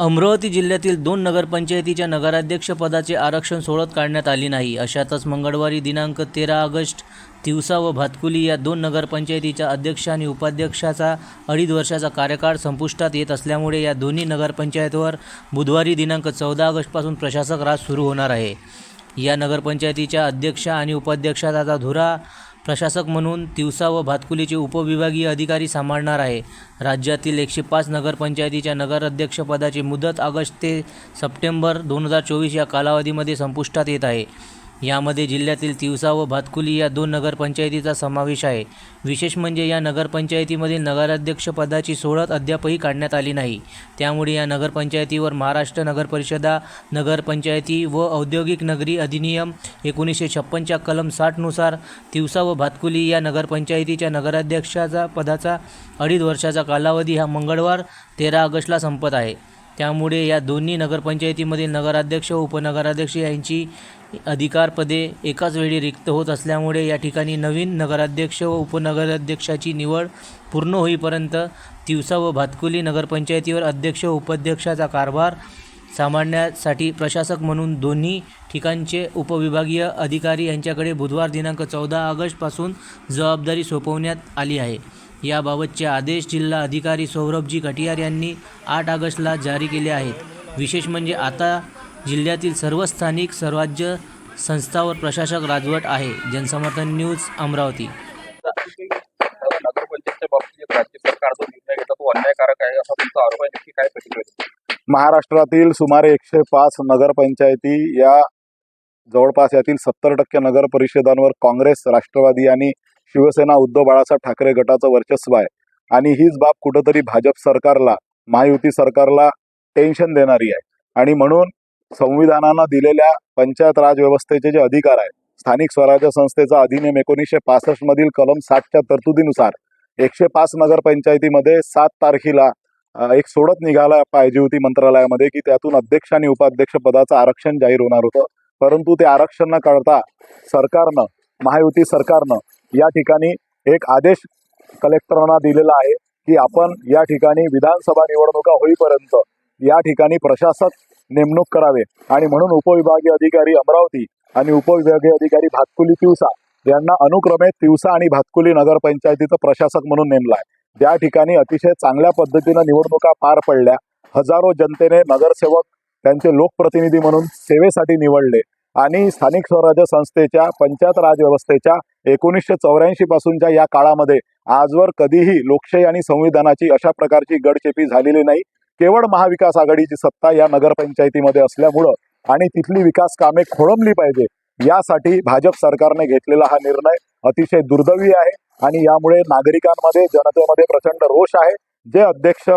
अमरावती जिल्ह्यातील दोन नगरपंचायतीच्या नगराध्यक्षपदाचे आरक्षण सोडत काढण्यात आली नाही. अशातच मंगळवारी दिनांक तेरा ऑगस्ट तिवसा व भातकुली या दोन नगरपंचायतीच्या अध्यक्ष आणि उपाध्यक्षाचा अडीच वर्षाचा कार्यकाळ संपुष्टात येत असल्यामुळे या दोन्ही नगरपंचायतीवर बुधवारी दिनांक चौदा ऑगस्टपासून प्रशासक राज सुरू होणार आहे. या नगरपंचायतीच्या अध्यक्ष आणि उपाध्यक्षाचा धुरा प्रशासक म्हणून तिवसा व भातकुलीचे उपविभागीय अधिकारी सांभाळणार आहे. राज्यातील एकशे पाच नगरपंचायतीच्या नगराध्यक्षपदाची मुदत ऑगस्ट ते सप्टेंबर दोन हजार चोवीस या कालावधीमध्ये संपुष्टात येत आहे. यामध्ये जिल्ह्यातील तिवसा व भातकुली या दोन नगरपंचायतीचा समावेश आहे. विशेष म्हणजे या नगरपंचायतीमधील नगराध्यक्षपदाची सोडत अद्यापही काढण्यात आली नाही. त्यामुळे या नगरपंचायतीवर महाराष्ट्र नगरपरिषदा नगरपंचायती व औद्योगिक नगरी अधिनियम एकोणीसशे छप्पनच्या कलम साठनुसार तिवसा व भातकुली या नगरपंचायतीच्या नगराध्यक्षाचा पदाचा अडीच वर्षाचा कालावधी हा मंगळवार तेरा ऑगस्टला संपत आहे. त्यामुळे या दोन्ही नगरपंचायतीमधील नगराध्यक्ष व उपनगराध्यक्ष यांची अधिकारपदे एकाच वेळी रिक्त होत असल्यामुळे या ठिकाणी नवीन नगराध्यक्ष व उपनगराध्यक्षाची निवड पूर्ण होईपर्यंत तिवसा व भातकुली नगरपंचायतीवर अध्यक्ष व उपाध्यक्षाचा कारभार सांभाळण्यासाठी प्रशासक म्हणून दोन्ही ठिकाणचे उपविभागीय अधिकारी यांच्याकडे बुधवार दिनांक चौदा ऑगस्टपासून जबाबदारी सोपवण्यात आली आहे. याबाबतचे आदेश जिल्हा अधिकारी सौरभजी कटियार यांनी आठ ऑगस्टला जारी केले आहेत. विशेष म्हणजे आता जिल्ह्यातील सर्व स्थानिक स्वराज्य संस्थावर प्रशासक राजवट आहे. जनसमर्थन न्यूज अमरावती. नगरपंचायतच्या बाबतीत राज्य सरकार जो निर्णय घेतो तो अन्यायकारक आहे असा तुमचा आरोप आहे. नक्की काय प्रतिक्रिया आहे? महाराष्ट्रातील सुमारे एकशे पाच नगरपंचायती या जवळपास यातील सत्तर टक्के नगर परिषदांवर काँग्रेस राष्ट्रवादी आणि शिवसेना उद्धव बाळासाहेब ठाकरे गटाचं वर्चस्व आहे. आणि हीच बाब कुठंतरी भाजप सरकारला महायुती सरकारला टेन्शन देणारी आहे. आणि म्हणून संविधानानं दिलेल्या पंचायत राज व्यवस्थेचे जे अधिकार आहेत स्थानिक स्वराज्य संस्थेचा अधिनियम एकोणीसशे पासष्ट मधील कलम साठच्या तरतुदीनुसार एकशे पाच नगरपंचायतीमध्ये सात तारखेला एक सोडत निघायला पाहिजे होती मंत्रालयामध्ये की त्यातून अध्यक्ष आणि उपाध्यक्ष पदाचं आरक्षण जाहीर होणार होतं. परंतु ते आरक्षण न करता सरकारनं महायुती सरकारनं या ठिकाणी एक आदेश कलेक्टरांना दिलेला आहे की आपण या ठिकाणी विधानसभा निवडणुका होईपर्यंत या ठिकाणी प्रशासक नेमणूक करावे. आणि म्हणून उपविभागीय अधिकारी अमरावती आणि उपविभागीय अधिकारी भातकुली तिवसा यांना अनुक्रमे तिवसा आणि भातकुली नगरपंचायतीचं प्रशासक म्हणून नेमलं आहे त्या ठिकाणी अतिशय चांगल्या पद्धतीनं निवडणुका पार पडल्या. हजारो जनतेने नगरसेवक त्यांचे लोकप्रतिनिधी म्हणून सेवेसाठी निवडले आणि स्थानिक स्वराज्य संस्थेच्या पंचायत राज व्यवस्थेच्या एकोणीसशे चौऱ्याऐंशी पासूनच्या या काळामध्ये आजवर कधीही लोकशाही आणि संविधानाची अशा प्रकारची गडचेपी झालेली नाही. केवळ महाविकास आघाडीची सत्ता या नगरपंचायतीमध्ये असल्यामुळं आणि तिथली विकास कामे खोळंबली पाहिजे यासाठी भाजप सरकारने घेतलेला हा निर्णय अतिशय दुर्दैवी आहे आणि यामुळे नागरिकांमध्ये जनतेमध्ये प्रचंड रोष आहे. जे अध्यक्ष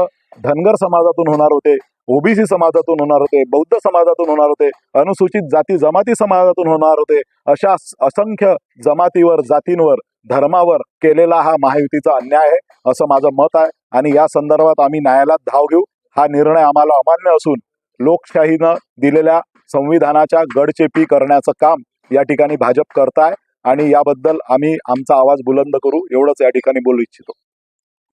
धनगर समाजातून होणार होते ओबीसी समाजातून होणार होते बौद्ध समाजातून होणार होते अनुसूचित जाती जमाती समाजातून होणार होते अशा असंख्य जमातीवर जातींवर धर्मावर केलेला हा महायुतीचा अन्याय आहे असं माझं मत आहे. आणि या संदर्भात आम्ही न्यायालयात धाव घेऊ. हा निर्णय आम्हाला अमान्य असून लोकशाहीनं दिलेल्या संविधानाच्या गडचेपी करण्याचं काम या ठिकाणी भाजप करताय आणि याबद्दल आम्ही आमचा आवाज बुलंद करू एवढंच या ठिकाणी बोलू इच्छितो.